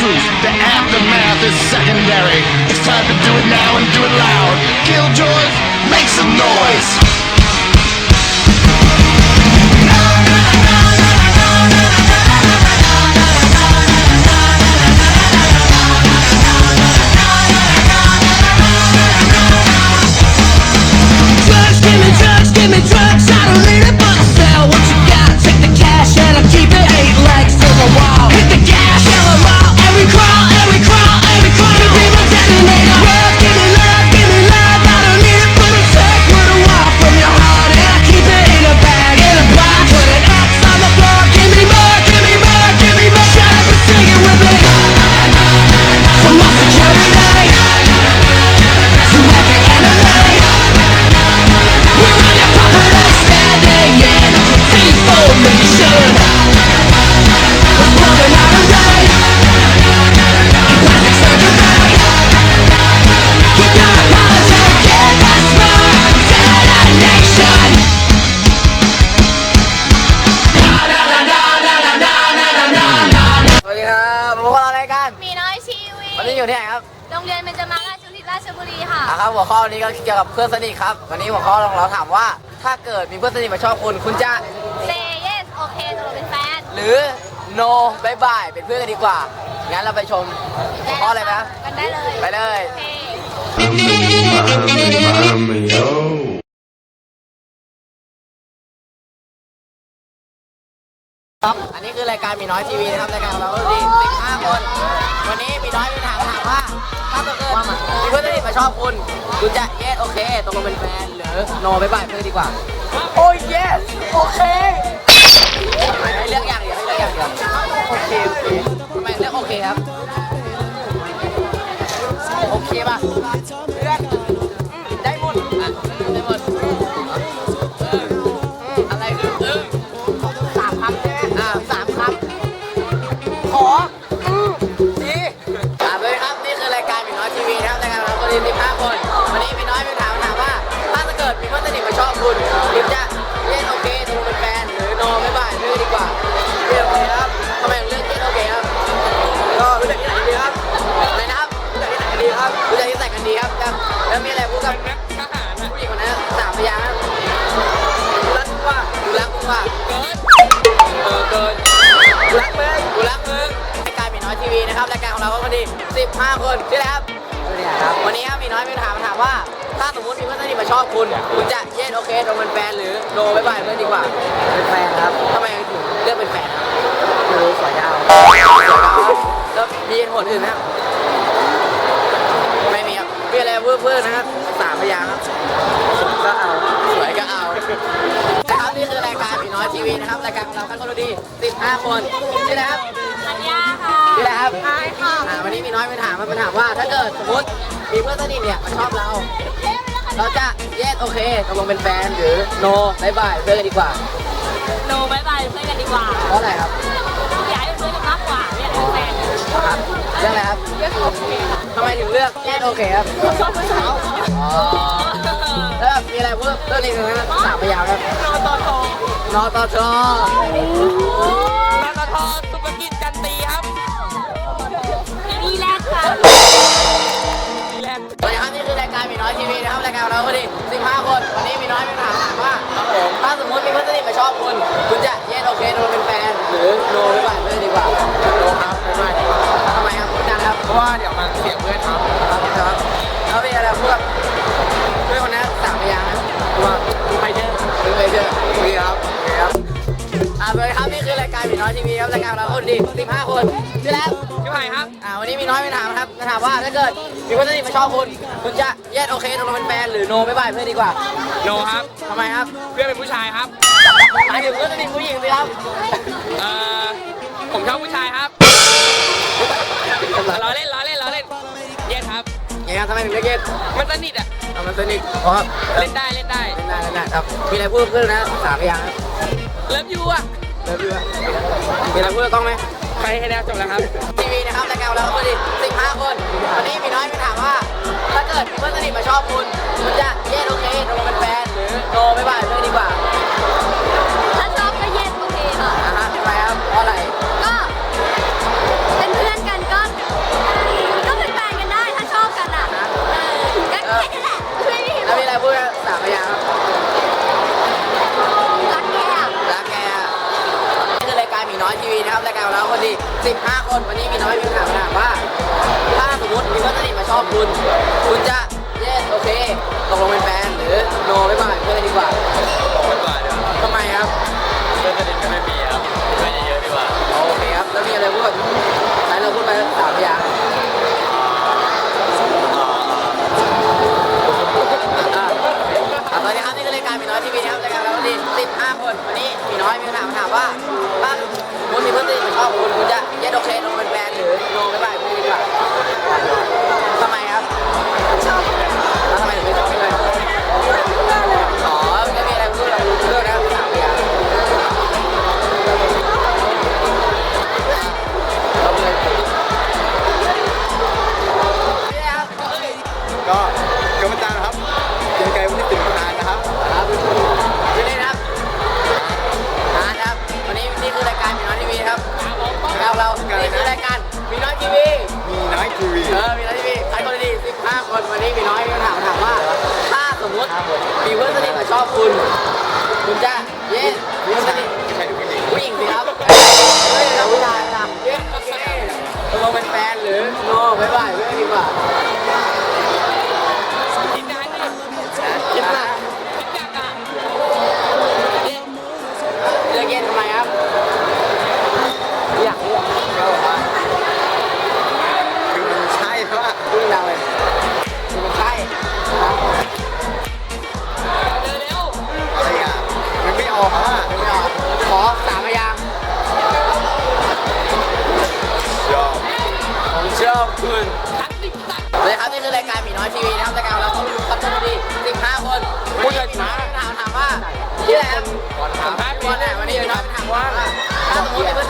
proof. The aftermath is secondary. It's time to do it now and do it loud. Killjoys, make some noise. ค่ะอะครับหัวข้อวันนี้ก็เกี่ยวกับเพื่อนสนิทครับ วันนี้หัวข้อของเราถามว่า ถ้าเกิดมีเพื่อนสนิทมาชอบคุณ คุณจะ Say yes โอเคตกลงเป็นแฟนหรือ no บายบายเป็นเพื่อนกันดีกว่า งั้นเราไปชมหัวข้อเลยไหมครับกันได้เลย ไปเลย โอเค Mami, yo. ครับอันนี้คือรายการมีน้อยทีวีนะครับรายการของเราก็ดี15คน วันนี้มีน้อยมีถามถามว่า ถ้าเกิดมีเพื่อนสนิทมาชอบคุณ คุณจะ yes โอเคตกลงเป็นแฟนหรือ no บายบายเพื่อนดีกว่า โอ้ย yes โอเคให้เลือกอย่างเดียวให้เลือกอย่างเดียวโอเคโอเคทำไมเลือกโอเคครับ โอเคป่ะ กับทหารผู้หญิงคนนั้นสามพยางค์รักว่ากูรักมึงว่าเกินเออเกินกูรักมึงกูรักมึงรายการมีน้อยทีวีนะครับรายการของเราก็พอดี 15 คนใช่ไหมครับวันนี้ครับมีน้อยมีถามถามว่า ถ้าสมมติมีเพื่อนสนิทมาชอบคุณคุณจะเย็นโอเคตรงเป็นแฟนหรือโนบายบายเพื่อนดีกว่าเป็นแฟนครับทำไมถึงเลือกเป็นแฟนครับคือสวยยาวแล้วมีเหตุผลอื่นไหมครับ ครับมีอะไรเพื่อนๆนะครับสามพยางค์ครับก็เอาสวยก็เอานะครับนี่คือรายการผีน้อยทีวีนะครับรายการของเราคันคนดี15คนชื่ออะไรครับสัญญาค่ะชื่ออะไรครับใช่ค่ะอ่าวันนี้มีน้อยมาถามมาถามว่า ถ้าเกิดสมมติมีเพื่อนสนิทเนี่ยมาชอบเรา เราจะแยกโอเคตกลงเป็นแฟนหรือโนบายบายเพื่อนกันดีกว่าโนบายบายเพื่อนกันดีกว่าเพราะอะไรครับอยากให้เป็นเพื่อนกันมากกว่าอยากเป็นแฟนครับ เรื่องอะไรครับเลือกโอเคค่ะทำไมถึงเลือกแยกโอเคครับชอบผู้สาวอ๋อแล้วแบบมีอะไรเพิ่มเรื่องนี้หนึ่งนะสามพยางค์ครับโนตอทอนอตชนตทสุภกิจกันตีครับนี่แรกค่ะสวัสดีครับนี่คือรายการมีน้อยทีวีนะครับรายการของเราพอดี15 คนวันนี้มีน้อยมีถามถามว่าถ้าสมมติมีเพื่อนสนิทมาชอบคุณ คุณจะเย็นโอเคโดนเป็นแฟนหรือโนไม่ไหวเพื่อนดีกว่าโนครับ ว่าเดี๋ยวมันเสียเพื่อนครับครับครับแล้วมีอะไรพูดกับเพื่อนคนนั้นสามพยางค์นะว่าไปเจอคือไปเจอคุยครับโอเคครับอ่าสวัสดีครับนี่คือรายการมีน้อยทีวีครับรายการเราคนดี15คนชื่อแล้วพี่อไผ่ครับอ่าวันนี้มีน้อยมีถามครับจะถามว่าถ้าเกิดมีคนสนิทมาชอบคุณคุณจะแยกโอเคตกลงเป็นแฟนหรือโนไม่บายเพื่อนดีกว่าโนครับทำไมครับเพื่อนเป็นผู้ชายครับหมายถึงเพื่อนสนิทผู้หญิงสิครับเอ่อผมชอบผู้ชายครับ ครับไงครับทำไมถึงเลือกเย็ดมันสนิทอะเอามันสนิทเพราะครับเล่นได้เล่นได้เล่นได้เล่นได้ครับมีอะไรพูดกับเพื่อนนะสามพยางค์ครับเลิฟยูอะเริ่มดูว่ามีอะไรพูดกับกล้องไหมไปให้แล้วจบแล้วครับทีวีนะครับรายการของเราคนดี15คนวันนี้มีน้อยมีถามว่า ถ้าเกิดมีเพื่อนสนิทมาชอบคุณคุณจะ เราคนดี15 คนวันนี้มีน้อยมีคำถามถามว่า ถ้าสมมติมีเพื่อนสนิทมาชอบคุณ คุณจะเยสโอเคตกลงเป็นแฟนหรือโนไม่บ่ายเพื่อนดีกว่าไม่กว่าเดี๋ยวทำไมครับเพื่อนสนิทก็ไม่มีครับเพื่อนเยอะๆดีกว่าโอเคครับแล้วมีอะไรพูดไหนเราพูดไปสามอย่างอะอะตอนนี้ครับนี่คือรายการมีน้อยทีวีนะครับรายการเราดี15 คนวันนี้มีน้อยมีคำถามถามว่าถ้าคุณ มีเพื่อนสนิ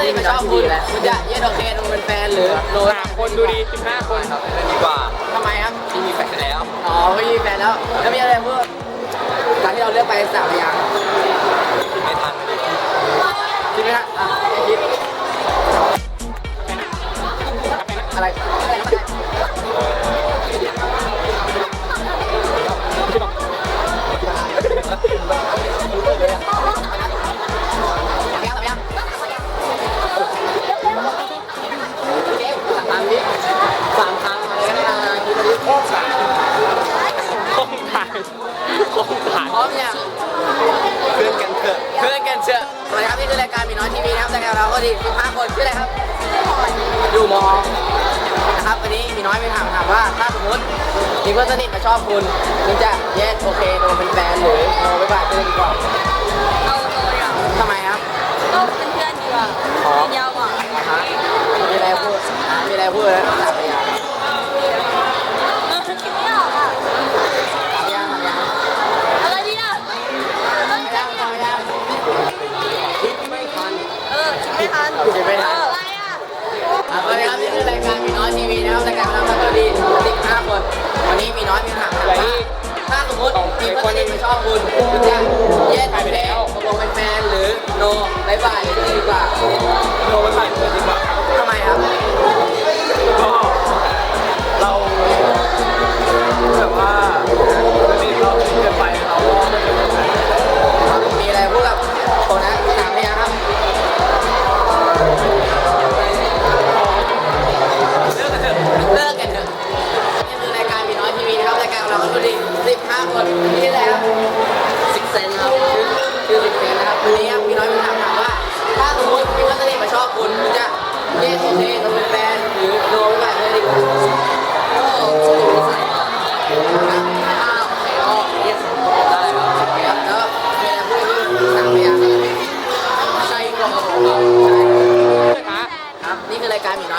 สมมติมีเพื่อนสนิทมาชอบคุณคุณจะเย็นโอเคลงเป็นแฟนหรือโนสามคนดูดีสิบห้าคนดีกว่าทำไมครับที่มีแฟนแล้วอ๋อไม่มีแฟนแล้วแล้วมีอะไรพูดการที่เราเลือกไปสามพยางค์ไม่ทันเลยคิดไหมฮะอะไม่คิดอะไร พร้อมยังเพื่อนกันเถอะเพื่อนกันเชอะสวัสดีครับนี่คือรายการมีน้อยทีวีนะครับรายการเราก็ดี15คนชื่ออะไรครับอยู่มอนะครับวันนี้มีน้อยมีถามถามว่าถ้าสมมติมีเพื่อนสนิทมาชอบคุณคุณจะเยสโอเคโดนเป็นแฟนหรือโนไม่บายเพื่อนดีกว่าเอาเลยอะทำไมครับก็เป็นเพื่อนดีกว่าอ๋อยาวกว่าฮะมีอะไรพูดมีอะไรพูดแล้วสามพยางค์ เออคิดไม่ออกอะ สามพยางค์สามพยางค์ อะไรดีอะเอ้ย สามพยางค์สามพยางค์คิดไม่ทัน เออคิดไม่ทัน คิดไม่ทัน เอออะไรอะ อะสวัสดีครับนี่คือรายการมี น้อยทีวีนะครับรายการเราก็ดี15คนวันนี้มีน้อยมีคำถามถามว่าถ้าสมมติมีเพื่อนสนิทมาชอบคุณคุณจะเย็นโอเคตกลงเป็นแฟนหรือโนบายบายเลยดีกว่าโนมันใส่เพื่อนดีกว่า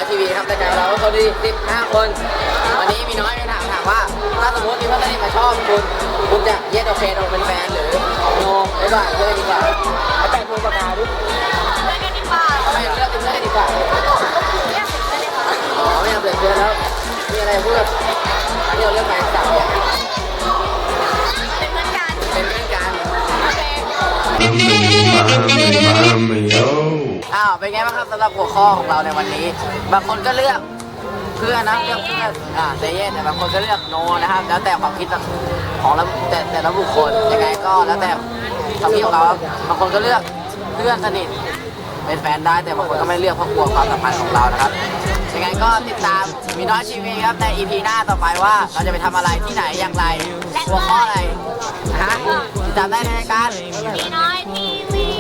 ทีวีครับรายการเราก็ดี15 คน วันนี้มีน้อยมีถามถามว่า ถ้าสมมติมีเพื่อนสนิทมาชอบคุณ คุณจะเย็ดโอเคโดนเป็นแฟนหรือโนบ๊ายบายเลยดีกว่าเอาแต่งตัวปากกาดิเลิกกันดีกว่าทำไมเลือกเป็นเพื่อนกันดีกว่าเนี่ยไปเลยค่ะอ๋อไม่อยากเปลี่ยนเพื่อนแล้ว มีอะไรพูดอันนี้เราเลือกไปสามอย่างเป็นเพื่อนกันเป็นเพื่อนกันโอเค อ้าวเป็นไงบ้างครับสำหรับหัวข้อของเราในวันนี้ บางคนก็เลือกเพื่อนนะเลือกเพื่อนอ่าเซเยนแต่บางคนก็เลือกโนนะครับ แล้วแต่ความคิดของเราแต่แต่ละบุคคลยังไงก็แล้วแต่ความคิดของเราบางคนก็เลือกเพื่อนสนิทเป็นแฟนได้แต่บางคนก็ไม่เลือกเพราะกลัวความสัมพันธ์ของเรานะครับยังไงก็ติดตามมีน้อยชีวีครับในอีพีหน้าต่อไปว่าเราจะไปทำอะไรที่ไหนอย่างไรหัวข้ออะไรนะฮะติดตามได้ในรายการมีน้อยที่